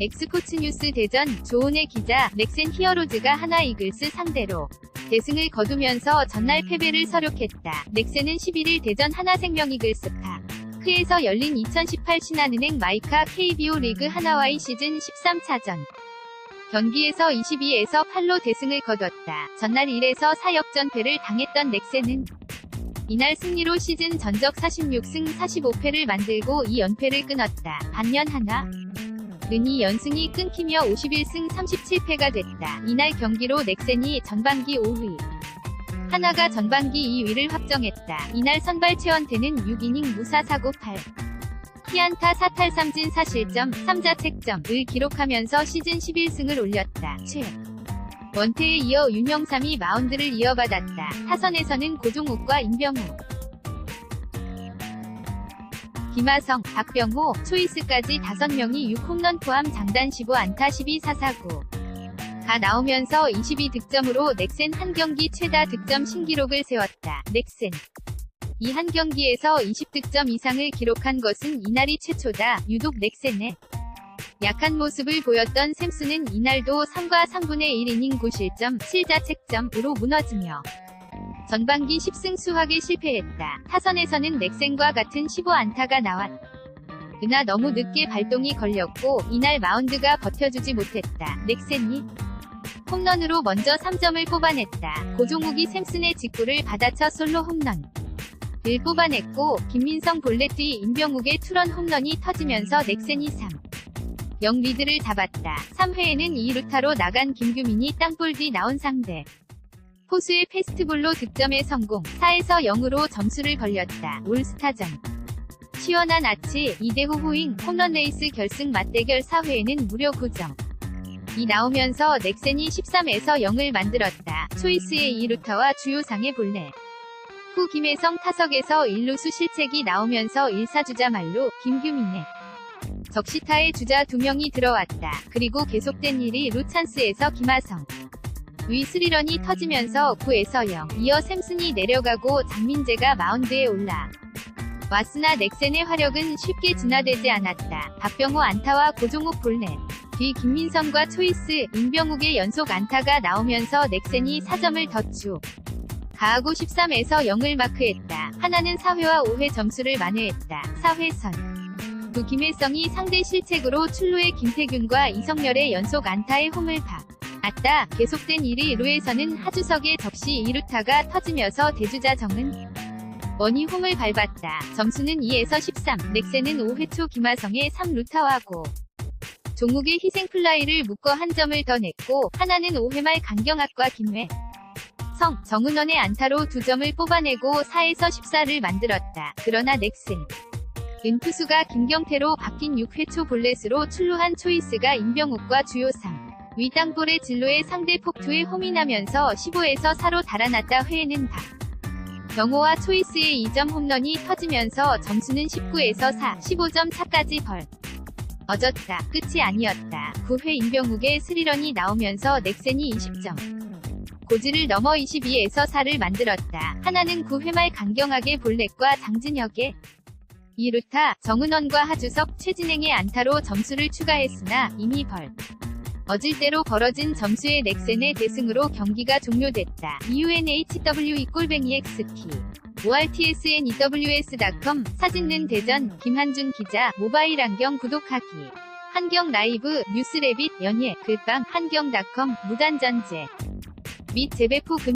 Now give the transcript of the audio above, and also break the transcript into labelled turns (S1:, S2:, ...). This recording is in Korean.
S1: 엑스포츠 뉴스 대전 조은혜 기자 넥센 히어로즈가 하나 이글스 상대로 대승을 거두면서 전날 패배를 서력했다. 넥센은 11일 대전 하나생명 이글스카 크에서 열린 2018 신한은행 마이카 KBO 리그 하나와의 시즌 13차전 경기에서 22에서 8로 대승을 거뒀다. 전날 1에서 4역전패를 당했던 넥센은 이날 승리로 시즌 전적 46승 45패를 만들고 2연패를 끊었다. 반면 하나 는이 연승이 끊기며 51승 37패가 됐다. 이날 경기로 넥센이 전반기 5위, 하나가 전반기 2위를 확정했다. 이날 선발 최원태는 6이닝 무사 사고 8. 피안타 4탈 3진 4실점 3자책점을 기록하면서 시즌 11승을 올렸다. 최. 원태에 이어 윤영삼이 마운드를 이어받았다. 타선에서는 고종욱과 임병우, 김하성, 박병호, 초이스까지 5명이 6홈런 포함 장단 15안타 12사사구. 가 나오면서 22득점으로 넥센 한 경기 최다 득점 신기록을 세웠다. 넥센. 이 한 경기에서 20득점 이상을 기록한 것은 이날이 최초다. 유독 넥센의 약한 모습을 보였던 샘스는 이날도 3과 3분의 1이닝 9실점 7자책점으로 무너지며 전반기 10승 수확에 실패했다. 타선에서는 넥센과 같은 15안타가 나왔. 그나 너무 늦게 발동이 걸렸고 이날 마운드가 버텨주지 못했다. 넥센이 홈런으로 먼저 3점을 뽑아냈다. 고종욱이 샘슨의 직구를 받아쳐 솔로 홈런. 을 뽑아냈고 김민성 볼넷 뒤 임병욱의 투런 홈런이 터지면서 넥센이 3. 0 리드를 잡았다. 3회에는 2루타로 나간 김규민이 땅볼 뒤 나온 상대. 포수의 패스트볼로 득점에 성공. 4에서 0으로 점수를 벌렸다. 올스타전. 시원한 아치, 이대호 후잉, 홈런 레이스 결승 맞대결 4회에는 무려 9점. 이 나오면서 넥센이 13에서 0을 만들었다. 초이스의 2루타와 주요상의 볼넷. 후 김혜성 타석에서 1루수 실책이 나오면서 1사주자 말로 김규민의 적시타에 주자 2명이 들어왔다. 그리고 계속된 일이 루찬스에서 김하성. 위 스리런이 터지면서 9에서 0. 이어 샘슨이 내려가고 장민재가 마운드에 올라. 왔으나 넥센의 화력은 쉽게 진화되지 않았다. 박병호 안타와 고종욱 볼넷. 뒤 김민성과 초이스, 임병욱의 연속 안타가 나오면서 넥센이 4점을 덧주. 가하고 13에서 0을 마크했다. 하나는 4회와 5회 점수를 만회했다. 4회선. 두 김일성이 상대 실책으로 출루의 김태균과 이성열의 연속 안타에 홈을 파. 맞다. 계속된 1위 1루에서는 하주석의 접시 2루타가 터지면서 대주자 정은 원이 홈을 밟았다. 점수는 2에서 13. 넥센은 5회 초 김하성의 3루타와고 종욱의 희생플라이를 묶어 한 점을 더 냈고 하나는 5회 말 강경학과 김회 성, 정은원의 안타로 두 점을 뽑아내고 4에서 14를 만들었다. 그러나 넥슨 은투수가 김경태로 바뀐 6회 초 볼넷으로 출루한 초이스가 임병욱과 주요상 위 땅볼의 진로에 상대 폭투에 나면서 15에서 4로 달아났다 회에는 박 경호와 초이스의 2점 홈런이 터지면서 점수는 19에서 4, 15점 차까지 벌. 어졌다. 끝이 아니었다. 9회 임병욱의 스리런이 나오면서 넥센이 20점. 고지를 넘어 22에서 4를 만들었다. 하나는 9회 말 강경하게 볼넷과 장진혁의 2루타, 정은원과 하주석, 최진행의 안타로 점수를 추가했으나 이미 벌. 어질 대로 벌어진 점수의 넥센의 대승으로 경기가 종료됐다. UNHWE 꼴뱅이 XP ORTSNEWS.com 사진는 대전 김한준 기자 모바일 안경 구독하기 한경 라이브 뉴스레빗 연예 글방 한경닷컴 무단전제 및 재배포 금